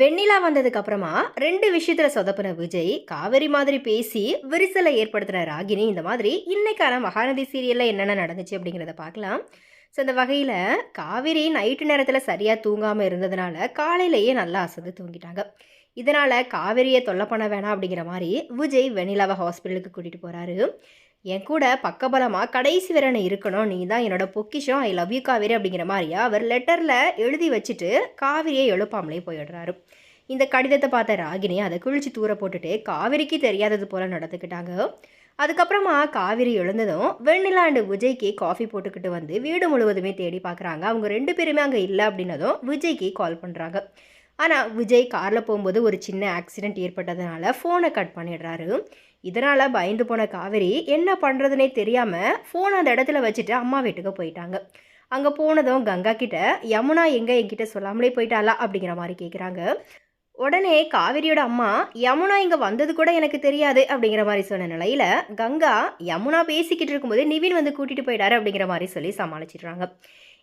வெண்ணிலா வந்ததுக்கு அப்புறமா ரெண்டு விஷயத்துல சொதப்பின விஜய் காவேரி மாதிரி பேசி விரிசலை ஏற்படுத்தின ராகினி இந்த மாதிரி இன்னைக்கான மகாநதி சீரியல்ல என்னென்ன நடந்துச்சு அப்படிங்கிறத பார்க்கலாம். ஸோ அந்த வகையில் காவேரி நைட்டு நேரத்தில் சரியாக தூங்காமல் இருந்ததுனால காலையிலேயே நல்லா அசந்து தூங்கிட்டாங்க. இதனால் காவேரியை தொல்லை பண்ண வேணாம் அப்படிங்கிற மாதிரி விஜய் வெண்ணிலாவை ஹாஸ்பிட்டலுக்கு கூட்டிகிட்டு போகிறாரு என் கூட பக்கபலமாக கடைசி வரை நான் இருக்கணும். நீ தான் என்னோட பொக்கிஷம். ஐ லவ் யூ காவேரி அப்படிங்கிற மாதிரியா அவர் லெட்டரில் எழுதி வச்சுட்டு காவிரியை எழுப்பாமலே போயிடுறாரு. இந்த கடிதத்தை பார்த்த ராகினி அதை குளிச்சு தூர போட்டுட்டு காவிரிக்கு தெரியாதது போல் நடந்துக்கிட்டாங்க. அதுக்கப்புறமா காவிரி எழுந்ததும் வெண்ணிலா அண்டு விஜய்க்கு காஃபி போட்டுக்கிட்டு வந்து வீடு முழுவதுமே தேடி பார்க்குறாங்க. அவங்க ரெண்டு பேருமே அங்கே இல்லை அப்படின்னதும் விஜய்க்கு கால் பண்ணுறாங்க ஆனால் விஜய் காரில் போகும்போது ஒரு சின்ன ஆக்சிடெண்ட் ஏற்பட்டதுனால ஃபோனை கட் பண்ணிடுறாரு. இதனால் பயந்து போன காவேரி என்ன பண்ணுறதுனே தெரியாமல் ஃபோன் அந்த இடத்துல வச்சுட்டு அம்மா வீட்டுக்கு போயிட்டாங்க. அங்கே போனதும் கங்கா கிட்ட யமுனா எங்கே என்கிட்ட சொல்லாமலே போயிட்டாளா? அப்படிங்கிற மாதிரி கேட்குறாங்க உடனே காவிரியோட அம்மா யமுனா இங்கே வந்தது கூட எனக்கு தெரியாது அப்படிங்கிற மாதிரி சொன்ன நிலையில் கங்கா யமுனா பேசிக்கிட்டு இருக்கும்போது நிவின் வந்து கூட்டிகிட்டு போயிட்டாரு அப்படிங்கிற மாதிரி சொல்லி சமாளிச்சிடுறாங்க.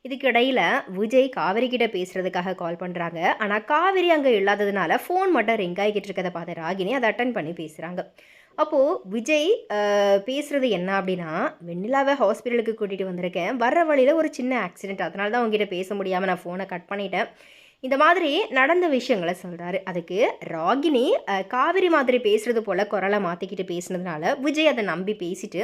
இதுக்கிடையில் விஜய் காவிரி கிட்ட பேசுறதுக்காக கால் பண்ணுறாங்க ஆனால் காவிரி அங்கே இல்லாததுனால ஃபோன் மட்டும் ரிங் ஆகிக்கிட்டு இருக்கதை பார்த்த ராகினி அதை அட்டன் பண்ணி பேசுகிறாங்க அப்போது விஜய் பேசுகிறது என்ன அப்படின்னா வெண்ணிலாவை ஹாஸ்பிட்டலுக்கு கூட்டிகிட்டு வந்திருக்கேன். வர்ற வழியில் ஒரு சின்ன ஆக்சிடென்ட் அதனால தான் உங்ககிட்ட பேச முடியாமல் நான் ஃபோனை கட் பண்ணிட்டேன். இந்த மாதிரி நடந்த விஷயங்களை சொல்கிறாரு அதுக்கு ராகினி காவிரி மாதிரி பேசுகிறது போல் குரலை மாற்றிக்கிட்டு பேசுனதுனால விஜய் அதை நம்பி பேசிட்டு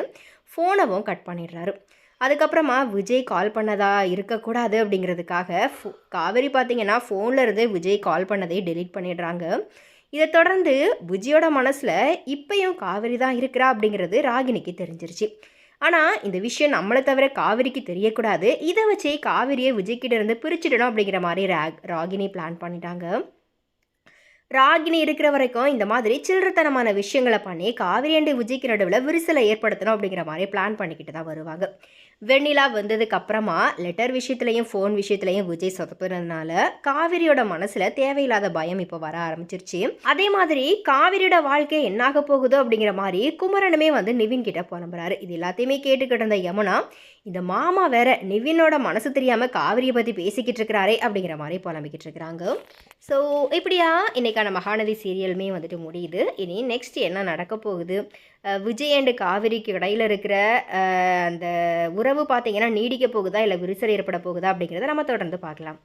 ஃபோனவும் கட் பண்ணிடுறாரு. அதுக்கப்புறமா விஜய் கால் பண்ணதா இருக்கக்கூடாது அப்படிங்கிறதுக்காக ஃபோ- காவேரி பார்த்தீங்கன்னா ஃபோனில் இருந்து விஜய் கால் பண்ணதை டெலீட் பண்ணிடுறாங்க. இதை தொடர்ந்து புஜியோட மனசில் இப்பயும் காவேரி தான் இருக்கிறா அப்படிங்கிறது ராகினிக்கு தெரிஞ்சிருச்சு. ஆனால் இந்த விஷயம் நம்மளை தவிர காவிரிக்கு தெரியக்கூடாது. இதை வச்சு காவிரியை விஜய்கிட்ட இருந்து பிரிச்சிடணும் அப்படிங்கிற மாதிரி ரா ராகினி பிளான் பண்ணிட்டாங்க. ராகினி இருக்கிற வரைக்கும் இந்த மாதிரி சில்லறத்தனமான விஷயங்களை பண்ணி காவிரி அண்டு விஜய்க்கு நடுவில் விரிசலை ஏற்படுத்தணும் அப்படிங்கிற மாதிரி பிளான் பண்ணிக்கிட்டு தான் வருவாங்க. வெண்ணிலா வந்ததுக்கு அப்புறமா லெட்டர் விஷயத்துலையும் ஃபோன் விஷயத்துலையும் விஜய் சொதப்புறதுனால காவிரியோட மனசில் தேவையில்லாத பயம் இப்போ வர ஆரம்பிச்சிருச்சு. அதே மாதிரி காவிரியோட வாழ்க்கை என்னாக போகுதோ அப்படிங்கிற மாதிரி குமரனுமே வந்து நிவின் கிட்ட புலம்புறாரு. இது எல்லாத்தையுமே கேட்டுக்கிட்டு இருந்த யமுனா இந்த மாமா வேற நிவினோட மனசு தெரியாமல் காவிரியை பற்றி பேசிக்கிட்டு இருக்கிறாரே அப்படிங்கிற மாதிரி புலம்பிக்கிட்டு இருக்கிறாங்க. ஸோ இப்படியா இன்றைக்கான மகாநதி சீரியலுமே வந்துட்டு முடியுது. இனி நெக்ஸ்ட் என்ன நடக்க போகுது? விஜய் அண்டு காவிரிக்கு இடையில் இருக்கிற அந்த உறவு பார்த்தீங்கன்னா நீடிக்க போகுதா? இல்லை விரிசல் ஏற்பட போகுதா? அப்படிங்கிறத நம்ம தொடர்ந்து பார்க்கலாம்.